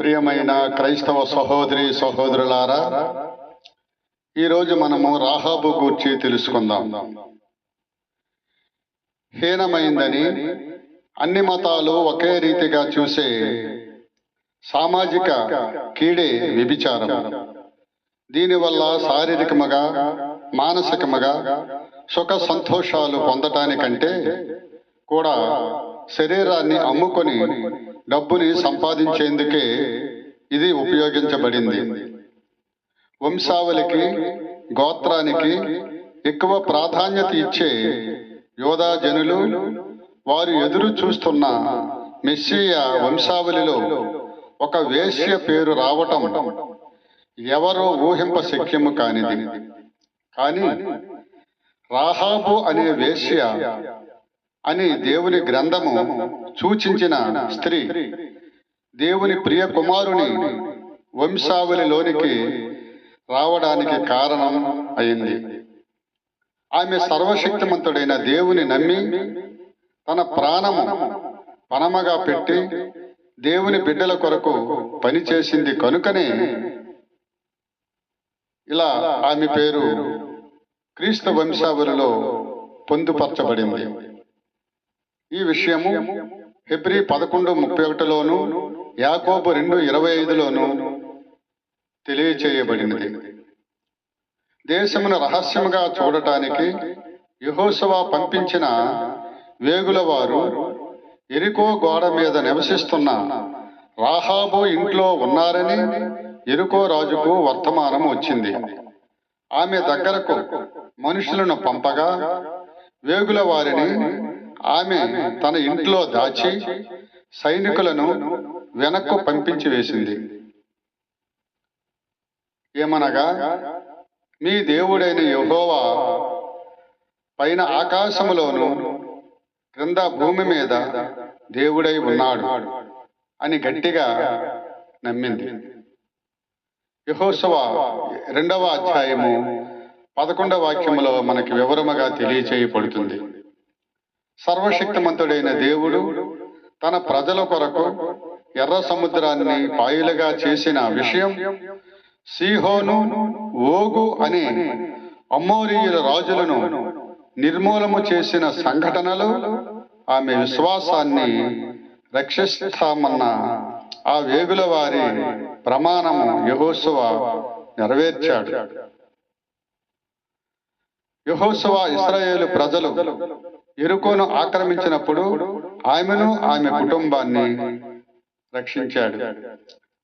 ప్రియమైన క్రైస్తవ సహోదరి సహోదరులారా ఈరోజు మనము రాహాబు గూర్చి తెలుసుకుందాం. హీనమైందని అన్ని మతాలు ఒకే రీతిగా చూసే సామాజిక కీడే వ్యభిచారం. దీనివల్ల శారీరకముగా మానసికముగా సుఖ సంతోషాలు పొందటానికంటే కూడా శరీరాన్ని అమ్ముకొని డబ్బుని సంపాదించేందుకే ఇది ఉపయోగించబడింది. వంశావళికి గోత్రానికి ఎక్కువ ప్రాధాన్యత ఇచ్చే యోధా జనులు వారు ఎదురు చూస్తున్న మెస్సియ వంశావళిలో ఒక వేశ్య పేరు రావటం ఎవరో ఊహింప శక్యము కానిది. కానీ రాహాబు అనే వేశ్య అని దేవుని గ్రంథము సూచించిన స్త్రీ. దేవుని ప్రియ కుమారుని వంశావళిలోనికి రావడానికి కారణం అయింది. ఆమె సర్వశక్తిమంతుడైన దేవుని నమ్మి తన ప్రాణము పనమగా పెట్టి దేవుని బిడ్డల కొరకు పనిచేసింది కనుకనే ఇలా ఆమె పేరు క్రీస్తు వంశావళిలో పొందుపరచబడింది. ఈ విషయము ఫిబ్రి పదకొండు ముప్పై ఒకటిలోను యాకోబు రెండు ఇరవై ఐదులోను తెలియచేయబడినది. దేశమును రహస్యముగా చూడటానికి యహోసవా పంపించిన వేగుల వారు ఎరికో గోడ మీద నివసిస్తున్న రాహాబు ఇంట్లో ఉన్నారని ఎరుకో రాజుకు వర్తమానం వచ్చింది. ఆమె దగ్గరకు మనుషులను పంపగా వేగుల వారిని ఆమె తన ఇంట్లో దాచి సైనికులను వెనక్కు పంపించి వేసింది. ఏమనగా మీ దేవుడైన యహోవా పైన ఆకాశములోను క్రింద భూమి మీద దేవుడై ఉన్నాడు అని గట్టిగా నమ్మింది. యహోసవ రెండవ అధ్యాయము పదకొండవ వాక్యములో మనకి వివరముగా తెలియచేయబడుతుంది. సర్వశక్తిమంతుడైన దేవుడు తన ప్రజల కొరకు ఎర్ర సముద్రాన్ని పాయలుగా చేసిన విషయం సీహోను ఓగు అనే అమ్మోరియుల రాజులను నిర్మూలము చేసిన సంఘటనలు ఆమె విశ్వాసాన్ని రక్షిస్తామన్న ఆ వేగుల వారి ప్రమాణము యహోసువ నెరవేర్చాడు. యహోసువ ఇస్రాయేలు ప్రజలు ఎరుకోను ఆక్రమించినప్పుడు ఆమెను ఆమె కుటుంబాన్ని రక్షించాడు.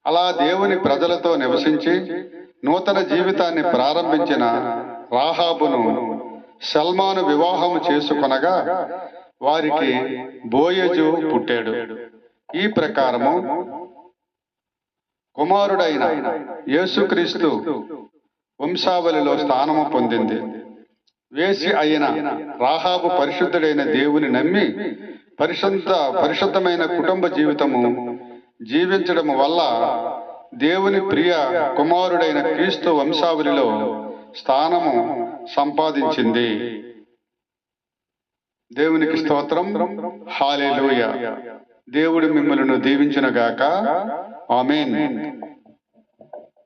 అలా దేవుని ప్రజలతో నివసించి నూతన జీవితాన్ని ప్రారంభించిన రాహాబును సల్మాను వివాహం చేసుకొనగా వారికి బోయజు పుట్టాడు. ఈ ప్రకారము కుమారుడైన యేసుక్రీస్తు వంశావళిలో స్థానము పొందింది. వేసి అయిన రాహాబు పరిశుద్ధుడైన దేవుని నమ్మి పరిశుద్ధ పరిశుద్ధమైన కుటుంబ జీవితము జీవించడం వల్ల దేవుని ప్రియ కుమారుడైన క్రీస్తు వంశావళిలో స్థానము సంపాదించింది. దేవునికి స్తోత్రం. హాలేలుయ. దేవుడు దీవించిన దీవించునుగాక. ఆమెన్.